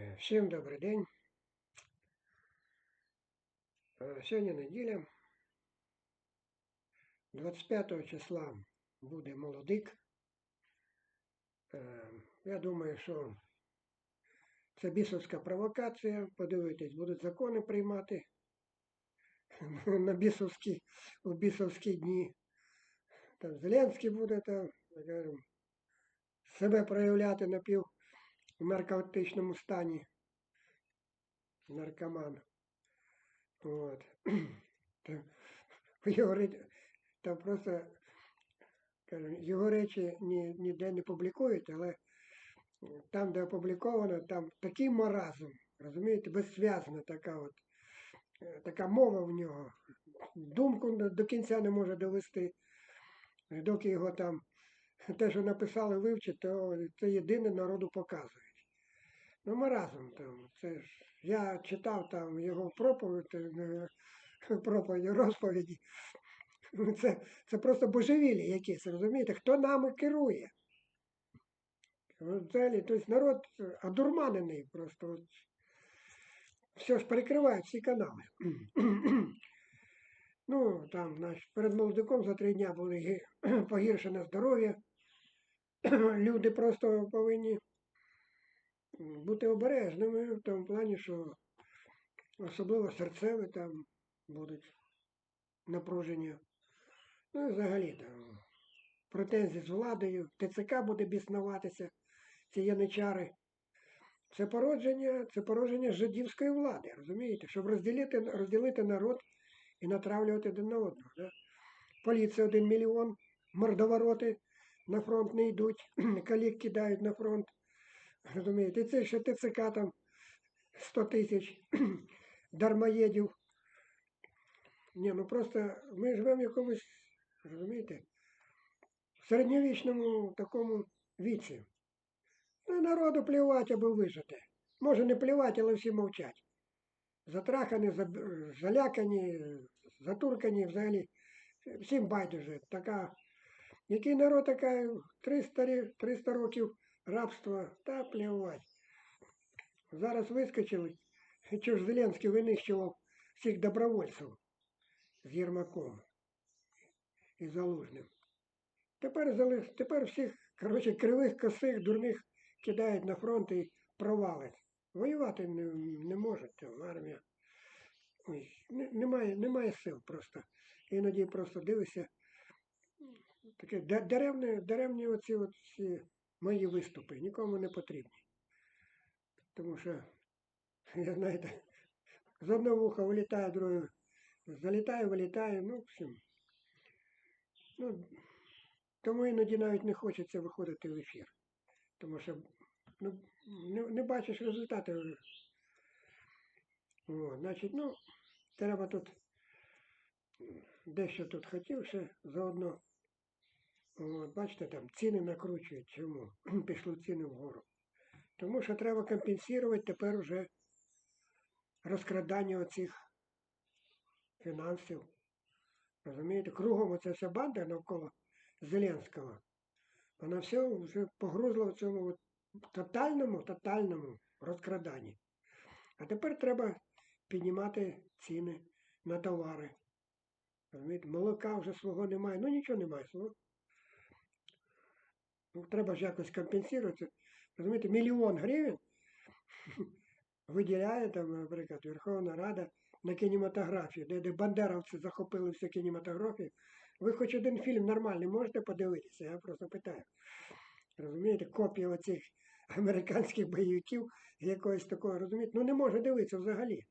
Е, Всім добрий день. Сьогодні неділя. 25 числа буде молодик. Е, Я думаю, що це бісовська провокація. Подивитись, будуть закони приймати на бісовські, у бісовські дні. Там Зеленський буде там, скажімо, себе проявляти напів в наркотичному стані. Наркоман. От. Його, ре- там просто кажу, його речі ні, ніде не публікують, але там, де опубліковано, там такий маразм, розумієте, беззв'язна така от, е, така мова в нього. Думку до- кінця не може довести, доки його там те, що написали вивчить, то це єдине народу показують. Ну, маразм там. Це ж я читав там його проповідь, е, проповіді, розповіді. Ну, Це, це просто божевілля якесь, розумієте? Хто нами керує? Взагалі, тобто народ е, одурманений просто. Все ж перекривають всі канали. Ну, там, значить, перед молодиком за три дня було гі- погіршене здоров'я. Люди просто повинні бути обережними в тому плані, що особливо серцеві там будуть напруження. Ну і взагалі там претензії з владою, ТЦК буде біснуватися, ці яничари. Це породження, це породження жидівської влади, розумієте? Щоб розділити, розділити народ і натравлювати один на одного. Да? Поліція один мільйон, мордовороти на фронт не йдуть, калік кидають на фронт. Розумієте, це ще ТЦК там 100 тисяч дармоєдів. Ні, ну просто ми живемо в якомусь, розумієте, в середньовічному такому віці. Ну, народу плювати аби вижити. Може не плювати, але всі мовчать. Затрахані, залякані, затуркані взагалі. Всім байдуже. Така, який народ така 300, 300 років рабства, та плювать. Зараз вискочили, що ж Зеленський винищував всіх добровольців з Єрмаком і Залужним. Тепер, тепер всіх, коротше, кривих, косих, дурних кидають на фронт і провалять. Воювати не, не можуть армія. Немає, немає сил просто. Іноді просто дивишся. Таке да- даремне, даремні оці всі мої виступи нікому не потрібні. Тому що, я знаєте, з одного вуха вилітає, друге залітає, вилітає, ну, в общем. Ну, тому іноді навіть не хочеться виходити в ефір. Тому що ну, не, не бачиш результати. О, значить, ну, треба тут дещо тут хотів ще заодно. От, бачите, там ціни накручують. Чому? Пішли ціни вгору. Тому що треба компенсувати тепер уже розкрадання оцих фінансів. Розумієте, кругом оця вся банда навколо Зеленського. Вона все вже погрузла в цьому от тотальному, тотальному розкраданні. А тепер треба піднімати ціни на товари. Розумієте, молока вже свого немає, ну нічого немає свого. Ну, треба ж якось компенсувати. Розумієте, мільйон гривень виділяє там, наприклад, Верховна Рада на кінематографію, де, де бандеровці захопили всю кінематографію. Ви хоч один фільм нормальний можете подивитися, я просто питаю. Розумієте, копія оцих американських бойовиків якогось такого, розумієте, ну не може дивитися взагалі.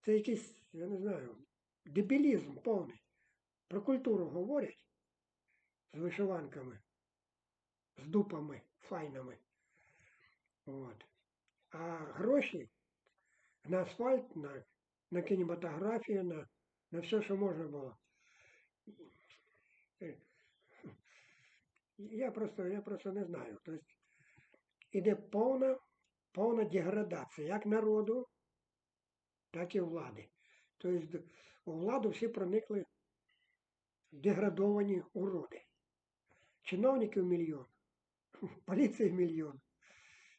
Це якийсь, я не знаю, дебілізм повний. Про культуру говорять з вишиванками, з дупами, файнами. От. А гроші на асфальт, на, на кінематографію, на, на все, що можна було. Я просто, я просто не знаю. Тобто іде повна, повна деградація як народу, так і влади. Тобто у владу всі проникли деградовані уроди. Чиновників мільйон, поліції мільйон,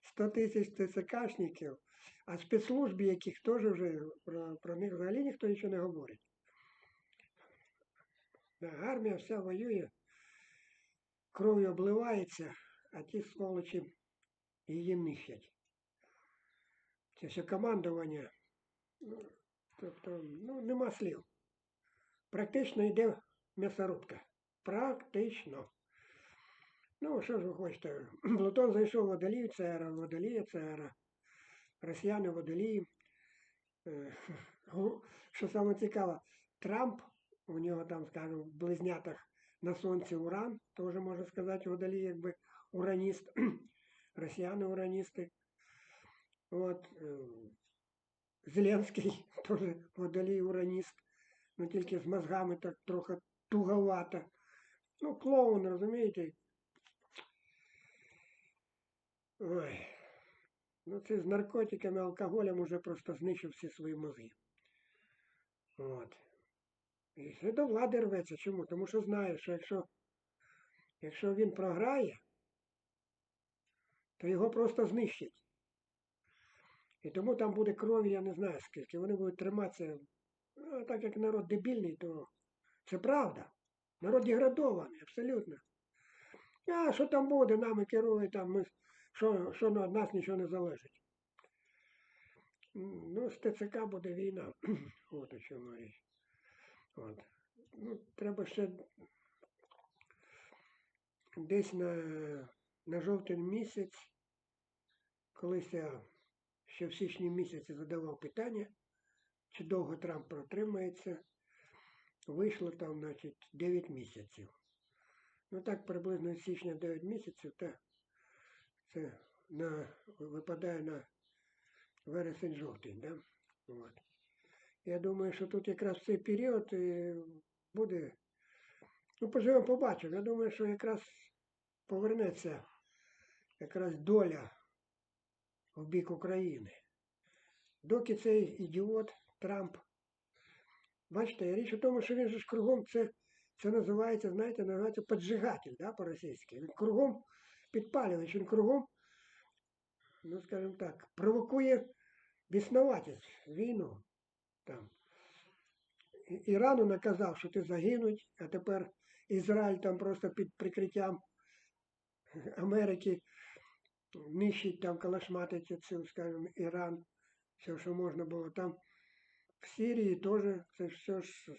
100 тисяч ТЦКшників, а спецслужбі, яких теж вже про, про них взагалі ніхто нічого не говорить. Армія вся воює, кров'ю обливається, а ті сволочі її нищать. Це все командування. Ну, тобто, ну, нема слів. Практично йде м'ясорубка. Практично. Ну, що ж ви хочете? Плутон зайшов в водолій, це ера водолія, це ера росіяни водолії. Е, Що саме цікаво, Трамп, у нього там, скажімо, в близнятах на сонці уран, теж можна сказати, водолій, якби ураніст, росіяни ураністи. От, е, Зеленський теж водолій ураніст, ну тільки з мозгами так трохи туговато. Ну, клоун, розумієте? Ой. Ну, це з наркотиками, алкоголем уже просто знищив всі свої мозги. От. І все до влади рветься. Чому? Тому що знає, що якщо, якщо він програє, то його просто знищать. І тому там буде крові, я не знаю скільки. Вони будуть триматися. Ну, так як народ дебільний, то це правда. Народ деградований, абсолютно. А що там буде, нами керує там, ми, що, що від нас нічого не залежить. Ну, з ТЦК буде війна. От о чому річ. От. Ну, треба ще десь на, на жовтень місяць, колись я ще в січні місяці задавав питання, чи довго Трамп протримається. Вийшло там, значить, 9 місяців. Ну так приблизно з січня 9 місяців, та це на, випадає на вересень-жовтень. Да? От. Я думаю, що тут якраз цей період буде. Ну, поживемо, побачимо. Я думаю, що якраз повернеться якраз доля в бік України. Доки цей ідіот Трамп. Бачите, річ у тому, що він же ж кругом це, це називається, знаєте, називається поджигатель, да, по-російськи. Він кругом підпалювач, він кругом, ну скажімо так, провокує біснуватість, війну. Там. Ірану наказав, що ти загинуть, а тепер Ізраїль там просто під прикриттям Америки нищить там калашматить цим, скажімо, Іран, все, що можна було. Там в Сирії теж це все ж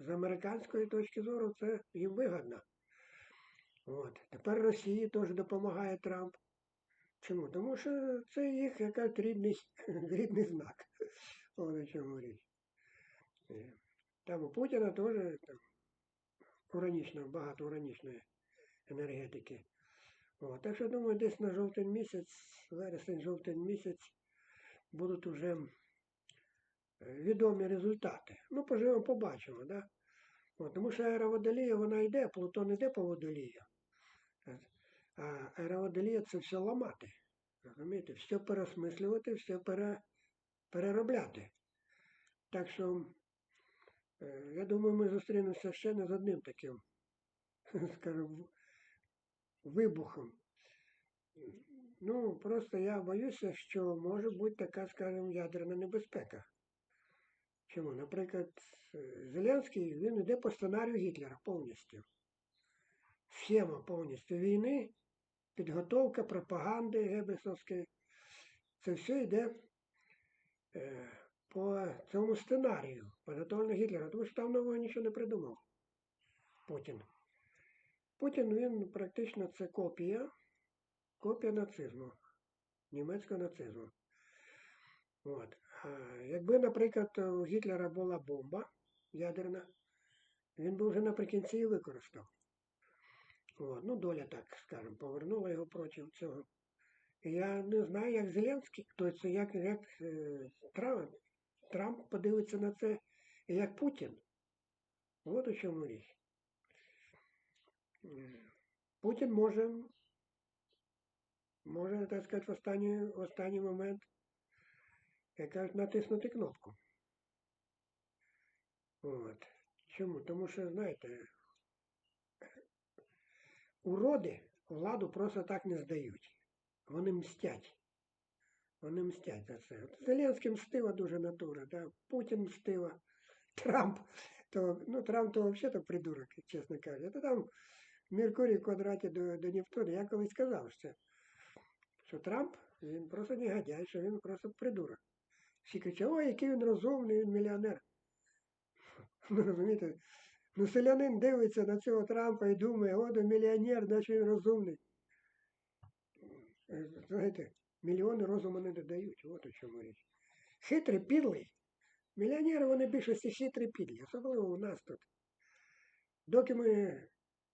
з американської точки зору це їм вигодно. От. Тепер Росії теж допомагає Трамп. Чому? Тому що це їх якась рідний, рідний знак. О, чому річ. Е, Там у Путіна теж там, уранічно, багато уранічної енергетики. О, так що думаю, десь на жовтень місяць, вересень-жовтень місяць будуть уже відомі результати. Ну, поживемо, побачимо, да? От, тому що ера водолія, вона йде, Плутон йде по водолію. А ера це все ламати. Розумієте? Все переосмислювати, все пере, переробляти. Так що, е, я думаю, ми зустрінемося ще не з одним таким, скажімо, вибухом. Ну, просто я боюся, що може бути така, скажімо, ядерна небезпека. Чому? Наприклад, Зеленський, він йде по сценарію Гітлера повністю. Схема повністю війни, підготовка, пропаганди Геббельсовської. Це все йде е, по цьому сценарію, підготовлено Гітлера, тому що там нового нічого не придумав. Путін. Путін він практично це копія, копія нацизму, німецького нацизму. От. А якби, наприклад, у Гітлера була бомба ядерна, він би вже наприкінці її використав. От. Ну, доля, так скажемо, повернула його проти цього. Я не знаю, як Зеленський, тобто як, як е, Трамп, Трамп подивиться на це, як Путін. От у чому річ. Путін може, може, так сказати, в останній, в останній момент як кажуть, натиснути кнопку. От. Чому? Тому що, знаєте, уроди, владу просто так не здають. Вони мстять. Вони мстять за це. От Зеленський мстива дуже натура, да? Путін мстива, Трамп, то, ну Трамп то взагалі придурок, чесно кажучи. Це там Меркурій в квадраті до, до Нептуна. Я колись сказав, що, що Трамп, він просто негодяй, що він просто придурок. Всі кричать, ой, який він розумний, він мільйонер. Ну, розумієте, ну селянин дивиться на цього Трампа і думає, о, мільйонер, значить він розумний. Знаєте, мільйони розуму не додають, от у чому річ. Хитрий, підлий. Мільйонери вони більшості хитрі підлі, особливо у нас тут. Доки ми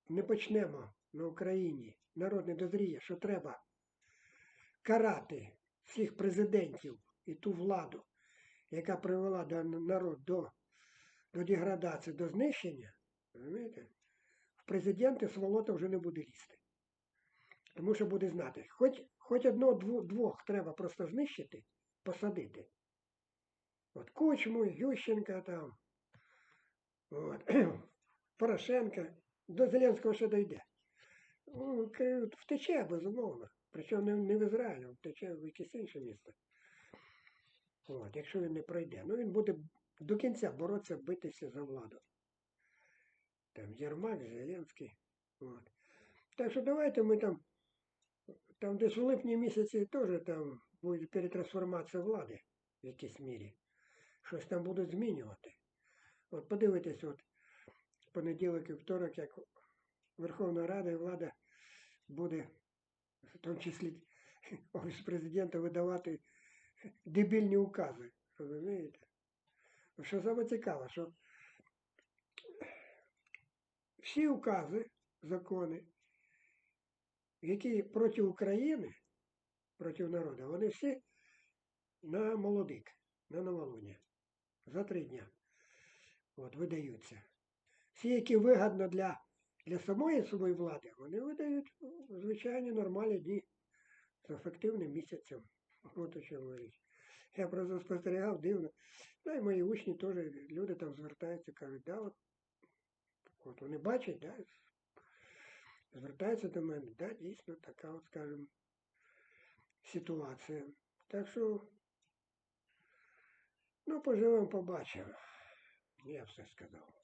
не почнемо на Україні, народ не дозріє, що треба карати всіх президентів і ту владу, яка привела народ до, до деградації, до знищення, розумієте, в президенти сволота вже не буде лізти. Тому що буде знати, хоч, хоч одного двох, треба просто знищити, посадити. От Кучму, Ющенка там, от, Порошенка, до Зеленського ще дойде. Ну, Втече, безумовно. Причому не, в Ізраїль, втече в якесь інше місто. От, якщо він не пройде. Ну він буде до кінця боротися, битися за владу. Там Єрмак, Зеленський. От. Так що давайте ми там, там десь в липні місяці теж там буде перетрансформація влади в якійсь мірі. Щось там будуть змінювати. От подивитесь, от понеділок і второк, як Верховна Рада і влада буде, в тому числі офіс президента, видавати дебільні укази. Розумієте? Що саме цікаве, що всі укази, закони, які проти України, проти народу, вони всі на молодик, на новолуння. За три дня. От, видаються. Всі, які вигідно для, для самої своєї влади, вони видають ну, звичайні нормальні дні з ефективним місяцем. От у чому річ. Я просто спостерігав дивно. Ну і мої учні теж, люди там звертаються, кажуть, да, от, от вони бачать, да, звертаються до мене, да, дійсно така, от, скажімо, ситуація. Так що, ну, поживемо, побачимо. Я все сказав.